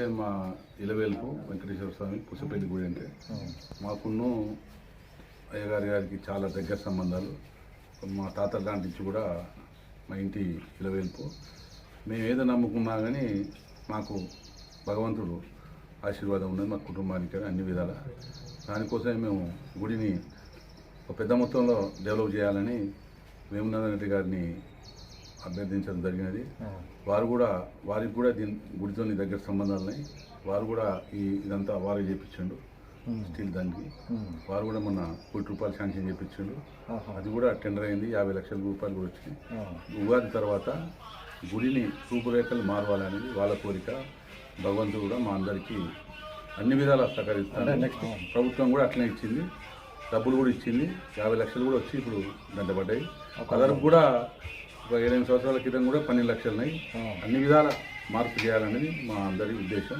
అంటే మా ఇలవేలుపు వెంకటేశ్వర స్వామి పుసపల్లి గుడి అంటే మాకున్ను అయ్యగారి గారికి చాలా దగ్గర సంబంధాలు. మా లాంటి నుంచి కూడా మా ఇంటి ఇలవేల్పు. మేము ఏదో నమ్ముకున్నా కానీ మాకు భగవంతుడు ఆశీర్వాదం ఉన్నది మా కుటుంబానికి కానీ అన్ని విధాల. దానికోసమే మేము గుడిని ఒక పెద్ద మొత్తంలో డెవలప్ చేయాలని వేమునాథ రెడ్డి గారిని అభ్యర్థించడం జరిగినది. వారు కూడా వారికి కూడా దీని గుడితో దగ్గర సంబంధాలు ఉన్నాయి. వారు కూడా ఈ ఇదంతా వారు చేయించండు స్టీల్ దానికి. వారు కూడా మొన్న కోటి రూపాయలు శాంక్షన్ చేయించండు అది కూడా టెండర్ అయింది. యాభై లక్షల రూపాయలు కూడా వచ్చినాయి. ఉగాది తర్వాత గుడిని రూపురేఖలు మారవాలనేది వాళ్ళ కోరిక. భగవంతుడు కూడా మా అందరికీ అన్ని విధాలా సహకరిస్తాను నెక్స్ట్ ప్రభుత్వం కూడా అట్లనే ఇచ్చింది. డబ్బులు కూడా ఇచ్చింది. యాభై లక్షలు కూడా వచ్చి ఇప్పుడు దండపడ్డాయి అదనపు కూడా ఒక ఏడెనిమిది సంవత్సరాల క్రితం కూడా పన్నెండు లక్షలు ఉన్నాయి. అన్ని విధాల మార్పు చేయాలనేది మా అందరి ఉద్దేశం.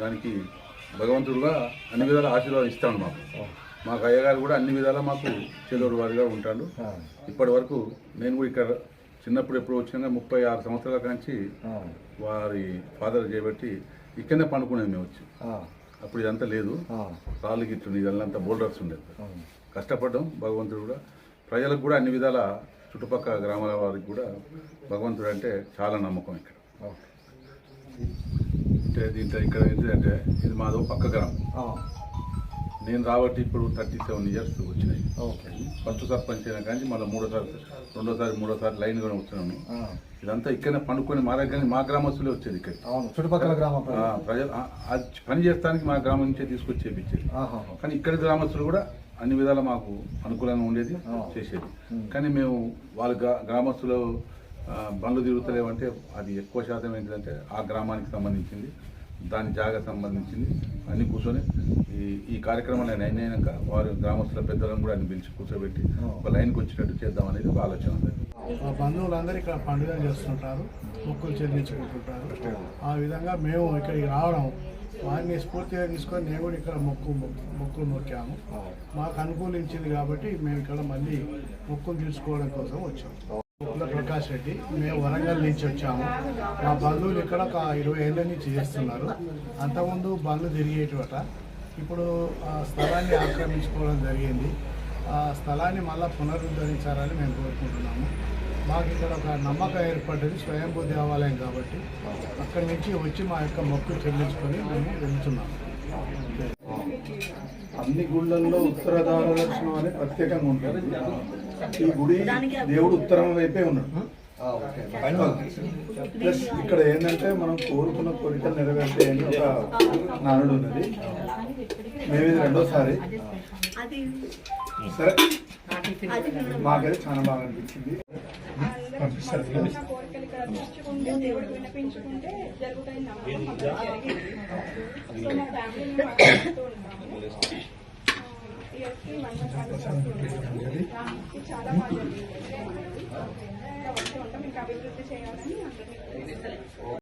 దానికి భగవంతుడుగా అన్ని విధాల ఆశీర్వాదం ఇస్తాడు మాకు. మాకు అయ్యగారు కూడా అన్ని విధాలా మాకు చేదోడు వారిగా ఉంటాడు ఇప్పటి వరకు నేను కూడా ఇక్కడ చిన్నప్పుడు ఎప్పుడు వచ్చినా ముప్పై ఆరు సంవత్సరాల కాంచి వారి ఫాదర్ చేయబట్టి ఇక్కడనే పండుకునేది మేము వచ్చి. అప్పుడు ఇదంతా లేదు. రాళ్ళు గిట్లు ఇదంతా బోల్డర్స్ ఉండేది. కష్టపడ్డాం భగవంతుడు కూడా. ప్రజలకు కూడా అన్ని విధాల చుట్టుపక్కల గ్రామాల వారికి కూడా భగవంతుడు అంటే చాలా నమ్మకం ఇక్కడ. అంటే దీంట్లో ఇక్కడ ఏంటంటే ఇది మాదో పక్క గ్రామం. నేను రాబట్టి ఇప్పుడు థర్టీ సెవెన్ ఇయర్స్ వచ్చినాయి. ఓకే. ఫస్ట్ సర్పంచ్ అయినా కానీ మళ్ళీ మూడోసారి రెండోసారి మూడోసారి లైన్ కూడా వచ్చినాను ఇదంతా ఇక్కడనే పండుకొని మా దగ్గర మా గ్రామస్తులే వచ్చేది ఇక్కడ చుట్టుపక్కల గ్రామ ప్రజలు. పని చేస్తానికి మా గ్రామం నుంచే తీసుకొచ్చి చేపించేది. కానీ ఇక్కడ గ్రామస్తులు కూడా అన్ని విధాలా మాకు అనుకూలంగా ఉండేది చేసేది. కానీ మేము వాళ్ళ గ్రా- గ్రామస్తులు బండ్లు తిరుగుతలేవంటే అది ఎక్కువ శాతం ఏంటంటే ఆ గ్రామానికి సంబంధించింది దాని జాగా సంబంధించింది. అన్ని కూర్చొని ఈ ఈ కార్యక్రమాలు నేను అయినాక వారి గ్రామస్తుల పెద్దలను కూడా అన్ని పిలిచి కూర్చోబెట్టి ఒక లైన్కి వచ్చేటట్టు చేద్దాం అనేది ఒక ఆలోచన ఉంది. మా బంధువులందరూ ఇక్కడ పండుగలు చేస్తుంటారు మొక్కులు చెల్లించుకుంటుంటారు. ఆ విధంగా మేము ఇక్కడికి రావడం వారిని స్ఫూర్తిగా తీసుకొని నేను కూడా ఇక్కడ మొక్కు మొక్కులు మొక్కాము. మాకు అనుకూలించింది కాబట్టి మేము ఇక్కడ మళ్ళీ మొక్కులు తీర్చుకోవడం కోసం వచ్చాము మొక్కుల ప్రకాష్ రెడ్డి మేము వరంగల్ నుంచి వచ్చాము. మా బంధువులు ఇక్కడ ఒక ఇరవై ఏళ్ళ నుంచి చేస్తున్నారు. అంతకుముందు బండ్లు తిరిగేటివట ఇప్పుడు ఆ స్థలాన్ని ఆక్రమించుకోవడం జరిగింది. ఆ స్థలాన్ని మళ్ళీ పునరుద్ధరించాలని మేము కోరుకుంటున్నాము. మాకు ఇక్కడ ఒక నమ్మకం ఏర్పడ్డది స్వయంభూ దేవాలయం కాబట్టి. అక్కడి నుంచి వచ్చి మా యొక్క మొక్కు చెల్లించుకొని మేము వెళ్తున్నాము. అన్ని గుళ్ళల్లో ఉత్తరధార దర్శనం అనేది ప్రత్యేకంగా ఉంటుంది. ఈ గుడి దేవుడు ఉత్తరం వైపే ఉన్నాడు. ప్లస్ ఇక్కడ ఏంటంటే మనం కోరుకున్న కోరికలు నెరవేర్తాయని ఒక నానుడు ఉన్నది. మేము ఇది రెండోసారి. సరే. మాకైతే చాలా బాగా అనిపించింది. కోరికలు వినిపించుకుంటే జరుగుతాయి చాలా బాగా వచ్చి అభివృద్ధి చేయాలని అందరినీ